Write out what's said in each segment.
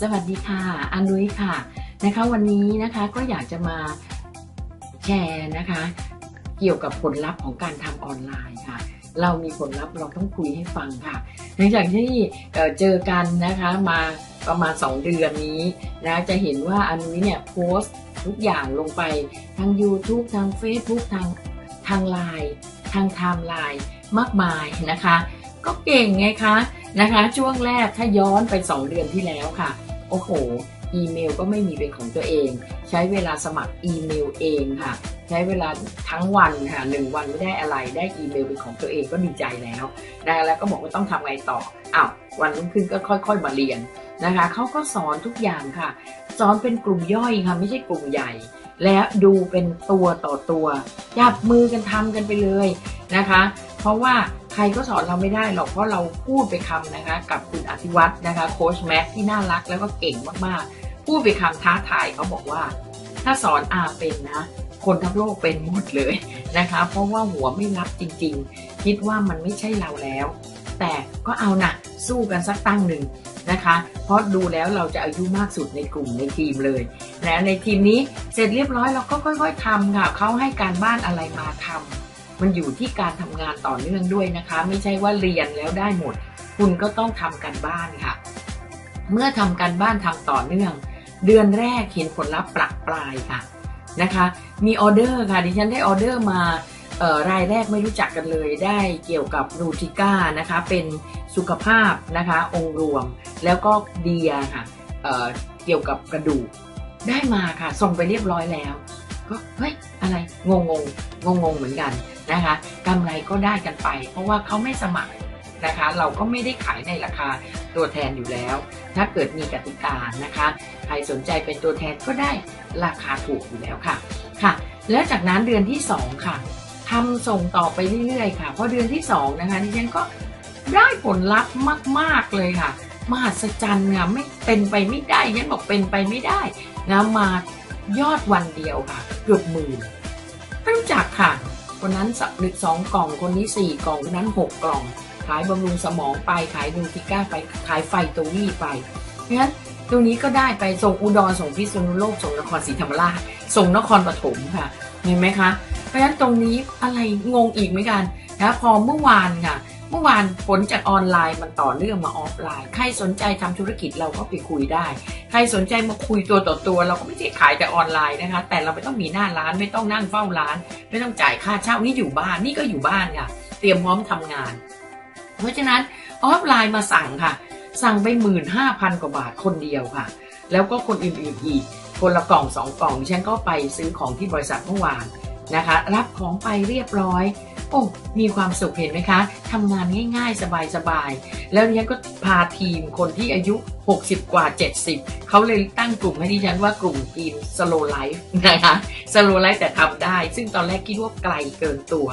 สวัสดีค่ะอันนุ้ยค่ะนะคะวันนี้นะคะก็อยากจะมาแชร์นะคะ เกี่ยวกับผลลัพธ์ของการทำออนไลน์ค่ะ เรามีผลลัพธ์เราต้องคุยให้ฟังค่ะ หลังจากที่เอ่อเจอกันนะคะมาประมาณ 2 เดือนนี้นะจะเห็นว่าอันนุ้ยเนี่ยโพสต์ทุกอย่างลงไปทาง YouTube ทาง Facebook ทางทางไลน์ทางไทม์ไลน์มากมายนะคะ ก็เก่งไงคะนะคะ ช่วงแรกถ้าย้อนไป 2 เดือนที่แล้วค่ะ โอ้โห อีเมลก็ไม่มีเป็นของตัวเอง ใช้เวลาสมัครอีเมลเองค่ะ ใช้เวลาทั้งวันค่ะหนึ่งวันไม่ได้อะไร ได้อีเมลเป็นของตัวเองก็ดีใจแล้วนะแล้วก็บอกว่าต้องทำไงต่ออ้าววันรุ่งขึ้นก็ค่อย ๆ มาเรียนนะคะเขาก็สอนทุกอย่างค่ะ สอนเป็นกลุ่มย่อยค่ะ ไม่ใช่กลุ่มใหญ่ และดูเป็นตัวต่อตัว จับมือกันทำกันไปเลยนะคะ เพราะว่า รก็สอนเราไม่ได้หรอกเพราะเราพูดไปคำนะคะ กับคุณอธิวัฒน์นะคะโค้ชแม็กที่น่ารักแล้วก็เก่งมากๆ พูดไปคำท้าทายเขาบอกว่า ถ้าสอนอาเป็นนะคนทั้งโลกเป็นหมดเลยนะคะ เพราะว่าหัวไม่รับจริงๆ คิดว่ามันไม่ใช่เราแล้ว แต่ก็เอานะสู้กันสักตั้งหนึ่งนะคะ เพราะดูแล้วเราจะอายุมากสุดในกลุ่มในทีมเลยนะในทีมนี้เสร็จเรียบร้อยเราก็ค่อย ๆทำค่ะเขาให้การบ้านอะไรมาทำ มันอยู่ที่การทำงานต่อเนื่องด้วยนะคะ ไม่ใช่ว่าเรียนแล้วได้หมด คุณก็ต้องทำการบ้านค่ะ เมื่อทำการบ้านทำต่อเนื่อง เดือนแรกเห็นผลลัพธ์ปลักปลายค่ะนะคะ มีออเดอร์ค่ะดิฉันได้ออเดอร์มาเอ่อรายแรกไม่รู้จักกันเลยได้เกี่ยวกับนูทิก้านะคะ เป็นสุขภาพนะคะ องค์รวม แล้วก็เดียค่ะเอ่อเกี่ยวกับกระดูกได้มาค่ะ ส่งไปเรียบร้อยแล้ว ก็เฮ้ยอะไรงงงงงงเหมือนกัน นะคะกำไรก็ได้กันไป เพราะว่าเขาไม่สมัครนะคะ เราก็ไม่ได้ขายในราคาตัวแทนอยู่แล้ว ถ้าเกิดมีกติกานะคะใครสนใจเป็นตัวแทนก็ได้ราคาถูกอยู่แล้วค่ะค่ะ แล้วจากนั้นเดือนที่ 2 ค่ะทำส่งต่อไปเรื่อยๆค่ะเพราะเดือนที่2นะคะดิฉันก็ได้ผลลัพธ์มาก ๆเลยค่ะมหัศจรรย์ค่ะไม่เป็นไปไม่ได้ฉันบอกเป็นไปไม่ได้นะมายอดวันเดียวค่ะ เกือบหมื่นไม่รู้จักค่ะ คนนั้นสักหนึ่งสองกล่องคนนี้สี่กล่องคนนั้นหกกล่อง ขายบำรุงสมองไปขายดูทิก้าไปขายไฟตัววี่ไปงั้นตรงนี้ก็ได้ไปส่งอุดรส่งพิษณุโลกส่งนครศรีธรรมราชส่งนครปฐมค่ะเห็นไหมคะ เพราะฉะนั้นตรงนี้อะไรงงอีกไหมกันนะพอเมื่อวานค่ะ เมื่อวานผลจากออนไลน์มันต่อเนื่องมาออฟไลน์ ใครสนใจทำธุรกิจเราก็ไปคุยได้ ใครสนใจมาคุยตัวต่อตัว เราก็ไม่ได้ขายแต่ออนไลน์นะคะ แต่เราไม่ต้องมีหน้าร้านไม่ต้องนั่งเฝ้าร้าน ไม่ต้องจ่ายค่าเช่านี่อยู่บ้านนี่ก็อยู่บ้านค่ะ เตรียมพร้อมทำงาน เพราะฉะนั้นออฟไลน์มาสั่งค่ะ สั่งไปหมื่นห้าพันกว่าบาทคนเดียวค่ะ แล้วก็คนอื่นๆอีก คนละกล่องสองกล่องฉันก็ไปซื้อของที่บริษัทเมื่อวานนะคะ รับของไปเรียบร้อย โอ้มีความสุขเห็นไหมคะทำงานง่ายๆ สบายๆ แล้วดิฉันก็พาทีมคนที่อายุ 60 กว่า 70 เขาเลยตั้งกลุ่มให้ดิฉันว่ากลุ่มทีม slow life นะคะ slow life แต่ทำได้ ซึ่งตอนแรกคิดว่าไกลเกินตัว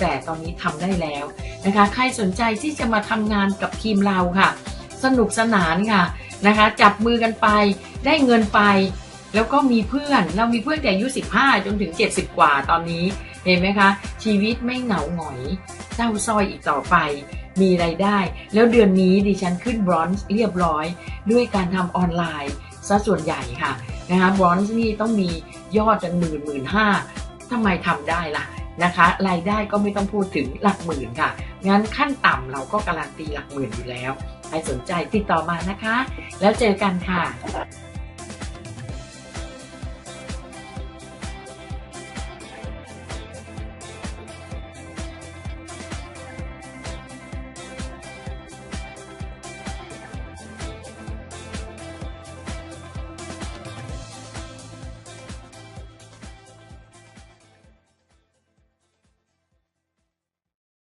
แต่ตอนนี้ทำได้แล้วนะคะ ใครสนใจที่จะมาทำงานกับทีมเราค่ะ สนุกสนานค่ะนะคะ จับมือกันไปได้เงินไปแล้วก็มีเพื่อนเรามีเพื่อนแต่อายุ 15 จนถึง 70 กว่าตอนนี้ เห็นไหมคะ ชีวิตไม่เหงาหงอยเศร้าซอยอีกต่อไป มีไรายได้ แล้วเดือนนี้ดิฉันขึ้นบรอนซ์เรียบร้อย ด้วยการทำออนไลน์ซะส่วนใหญ่ค่ะนะคะบรอนซ์นี่ต้องมียอดจนหมื่นหมื่นห้าทำไมทำได้ล่ะนะคะรายได้ก็ไม่ต้องพูดถึงหลักหมื่นค่ะ งั้นขั้นต่ำเราก็การันตีหลักหมื่นอยู่แล้ว ใครสนใจติดต่อมานะคะ แล้วเจอกันค่ะ